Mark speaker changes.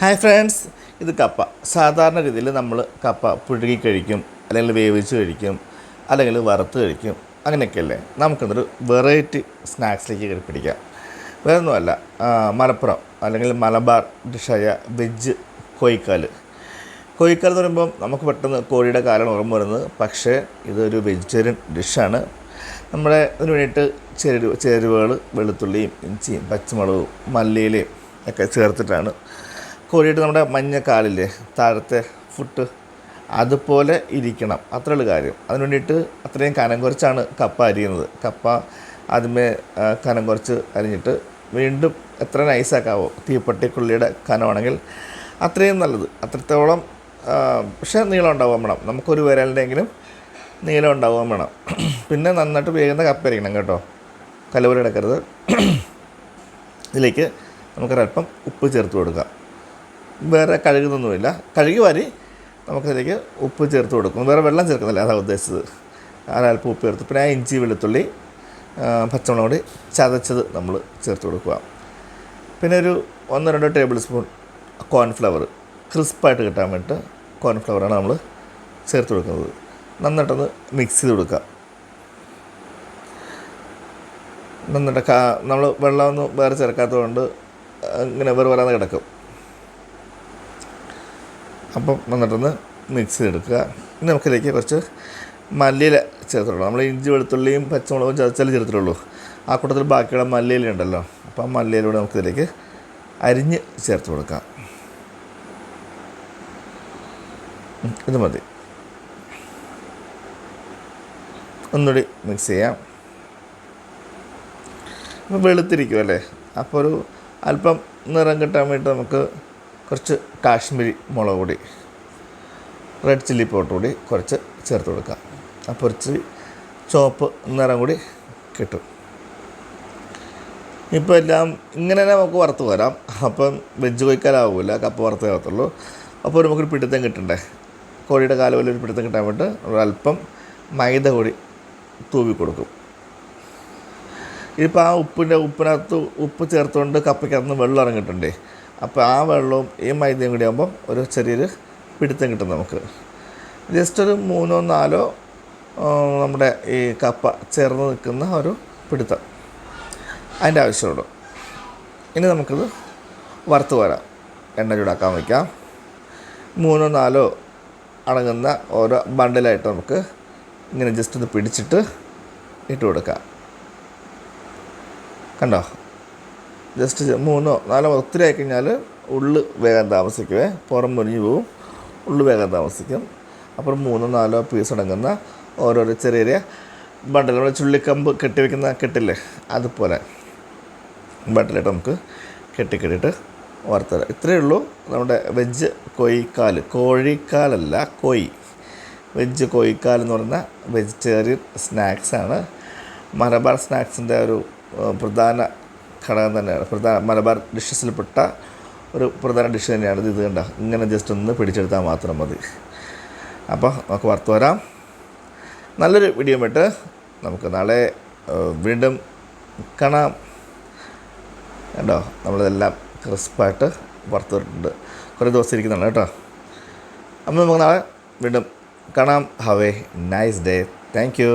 Speaker 1: Hi friends ഇത് കപ്പ. സാധാരണ രീതിയിൽ നമ്മൾ കപ്പ പുഴുകി കഴിക്കും അല്ലെങ്കിൽ വേവിച്ച് കഴിക്കും അല്ലെങ്കിൽ വറുത്ത് കഴിക്കും അങ്ങനെയൊക്കെയല്ലേ? നമുക്കിന്നൊരു വെറൈറ്റി സ്നാക്സിലേക്ക് പിടിക്കാം. വേറെ ഒന്നുമല്ല മലപ്പുറം അല്ലെങ്കിൽ മലബാർ ഡിഷായ വെജ് കോയിക്കാൽ കോയിക്കാൽ എന്ന് പറയുമ്പം നമുക്ക് പെട്ടെന്ന് കോഴിയുടെ കാലാണ് ഓർമ്മ വരുന്നത്. പക്ഷേ ഇതൊരു വെജിറ്റേറിയൻ ഡിഷാണ്. നമ്മുടെ ഇതിന് വേണ്ടിയിട്ട് ചേരുവ ചേരുവകൾ വെളുത്തുള്ളിയും ഇഞ്ചിയും പച്ചമുളകും മല്ലിയിലയും ഒക്കെ ചേർത്തിട്ടാണ് കോഴിയുടെ നമ്മുടെ മഞ്ഞ കാലില്ലേ താഴത്തെ ഫുട്ട് അതുപോലെ ഇരിക്കണം. അത്രയുള്ള കാര്യം. അതിന് വേണ്ടിയിട്ട് അത്രയും കനം കുറച്ചാണ് കപ്പ അരിയുന്നത്. കപ്പ ആദ്യമേ കനം കുറച്ച് അരിഞ്ഞിട്ട് വീണ്ടും എത്ര നൈസാക്കാവോ തീപ്പട്ടിക്കുള്ളിയുടെ കനമാണെങ്കിൽ അത്രയും നല്ലത്. അത്രത്തോളം പക്ഷേ നീളം ഉണ്ടാവാൻ വേണം. നമുക്കൊരു വിരലിന്റെങ്കിലും നീളം ഉണ്ടാവാൻ വേണം. പിന്നെ നന്നായിട്ട് വേകുന്ന കപ്പ അരിക്കണം കേട്ടോ. കലവര എടുക്കരുത്. ഇതിലേക്ക് നമുക്കൊരല്പം ഉപ്പ് ചേർത്ത് കൊടുക്കാം. വേറെ കഴുകുന്നൊന്നുമില്ല. കഴുകി വാരി നമുക്കതിലേക്ക് ഉപ്പ് ചേർത്ത് കൊടുക്കും. വേറെ വെള്ളം ചേർക്കുന്നില്ല അതാണ് ഉദ്ദേശിച്ചത്. അല്പം ഉപ്പ് ചേർത്ത്. പിന്നെ ആ ഇഞ്ചി വെളുത്തുള്ളി പച്ചമുളക് കൂടി ചതച്ചത് നമ്മൾ ചേർത്ത് കൊടുക്കുക. പിന്നെ ഒരു ഒന്നോ രണ്ടോ ടേബിൾ സ്പൂൺ കോൺഫ്ലവർ. ക്രിസ്പായിട്ട് കിട്ടാൻ വേണ്ടിയിട്ട് കോൺഫ്ലവറാണ് നമ്മൾ ചേർത്ത് കൊടുക്കുന്നത്. നന്നായിട്ടൊന്ന് മിക്സ് ചെയ്ത് കൊടുക്കുക. നന്നായിട്ട് നമ്മൾ വെള്ളമൊന്നും വേറെ ചേർക്കാത്തത് കൊണ്ട് ഇങ്ങനെ വെറുതെ കിടക്കും. അപ്പം വന്നിട്ടൊന്ന് മിക്സ് ചെയ്തെടുക്കുക. ഇനി നമുക്കിതിലേക്ക് കുറച്ച് മല്ലിയില ചേർത്തിട്ടുള്ളൂ. നമ്മൾ ഇഞ്ചി വെളുത്തുള്ളിയും പച്ചമുളകും ചതച്ചാലും ചേർത്തിട്ടുള്ളൂ. ആ കൂട്ടത്തിൽ ബാക്കിയുള്ള മല്ലിയില ഉണ്ടല്ലോ അപ്പോൾ ആ മല്ലിയിലൂടെ നമുക്കിതിലേക്ക് അരിഞ്ഞ് ചേർത്ത് കൊടുക്കാം. ഇത് മതി. ഒന്നുകൂടി മിക്സ് ചെയ്യാം. അപ്പോൾ വെളുത്തിരിക്കും അല്ലേ? അപ്പോൾ ഒരു അല്പം നിറം കിട്ടാൻ വേണ്ടി നമുക്ക് കുറച്ച് കാശ്മീരി മുളക് പൊടി റെഡ് ചില്ലി പൗഡർ കൂടി കുറച്ച് ചേർത്ത് കൊടുക്കാം അപ്പോൾ കുറച്ച് ചുവപ്പ് നിറം കൂടി കിട്ടും. ഇപ്പോൾ എല്ലാം ഇങ്ങനെ തന്നെ നമുക്ക് വറുത്ത് വരാം അപ്പം വെജ് കൊയ്ക്കാലാവില്ല കപ്പ വറുത്ത് വരത്തുള്ളൂ അപ്പോൾ നമുക്കൊരു പിടുത്തം കിട്ടണ്ടേ? കോഴിയുടെ കാൽ പോലെ ഒരു പിടുത്തം കിട്ടാൻ വേണ്ടി ഒരല്പം മൈദ കൂടി തൂവി കൊടുക്കും. ഇപ്പോൾ ആ ഉപ്പിന്റെ ഉപ്പിനകത്ത് ഉപ്പ് ചേർത്തുകൊണ്ട് കപ്പയ്ക്കകത്ത് വെള്ളം ഇറങ്ങിയിട്ടുണ്ടേ. അപ്പോൾ ആ വെള്ളവും ഈ മൈദയും കൂടി ആകുമ്പോൾ ഒരു ചെറിയൊരു പിടുത്തം കിട്ടും നമുക്ക്. ജസ്റ്റ് ഒരു മൂന്നോ നാലോ നമ്മുടെ ഈ കപ്പ ചേർന്ന് നിൽക്കുന്ന ഒരു പിടുത്തം. അതിന്റെ ആവശ്യമുള്ളൂ. ഇനി നമുക്കിത് വറുത്ത് വരാം എണ്ണ ചൂടാക്കാൻ വയ്ക്കാം മൂന്നോ നാലോ അടങ്ങുന്ന ഓരോ ബണ്ടിലായിട്ട് നമുക്ക് ഇങ്ങനെ ജസ്റ്റ് ഒന്ന് പിടിച്ചിട്ട് ഇട്ട് കൊടുക്കാം. കണ്ടോ? ജസ്റ്റ് മൂന്നോ നാലോ ഒത്തിരി ആയിക്കഴിഞ്ഞാൽ ഉള്ളു വേഗം താമസിക്കുവേ. പുറം മുരിഞ്ഞു പോവും. ഉള്ളു വേഗം താമസിക്കും. അപ്പുറം മൂന്നോ നാലോ പീസ് അടങ്ങുന്ന ഓരോരോ ചെറിയ ചെറിയ ബണ്ടൽ നമ്മുടെ ചുള്ളിക്കമ്പ് കെട്ടിവെക്കുന്ന കെട്ടില്ലേ? അതുപോലെ ബണ്ടലായിട്ട് നമുക്ക് കെട്ടിക്കെട്ടിയിട്ട് വറുത്തരാം. ഇത്രയേ ഉള്ളൂ. നമ്മുടെ വെജ് കോഴിക്കാൽ. കോഴിക്കാലല്ല കോയി. വെജ് കോഴിക്കാൽ എന്ന് പറയുന്ന വെജിറ്റേറിയൻ സ്നാക്സാണ് മലബാർ സ്നാക്സിന്റെ ഒരു പ്രധാന ഘടകം തന്നെയാണ്. പ്രധാന മലബാർ ഡിഷസിൽപ്പെട്ട ഒരു പ്രധാന ഡിഷ് തന്നെയാണ് ഇത്. കണ്ട? ഇങ്ങനെ ജസ്റ്റ് ഒന്ന് പിടിച്ചെടുത്താൽ മാത്രം മതി. അപ്പോൾ നമുക്ക് വറുത്ത് വരാം. നല്ലൊരു വീഡിയോ ഇട്ട് നമുക്ക് നാളെ വീണ്ടും കാണാം. കേട്ടോ നമ്മളിതെല്ലാം ക്രിസ്പായിട്ട് വറുത്തിട്ടുണ്ട് കുറേ ദിവസം ഇരിക്കുന്നതാണ് കേട്ടോ. അപ്പോൾ നമുക്ക് നാളെ വീണ്ടും കാണാം. Have a nice day thank you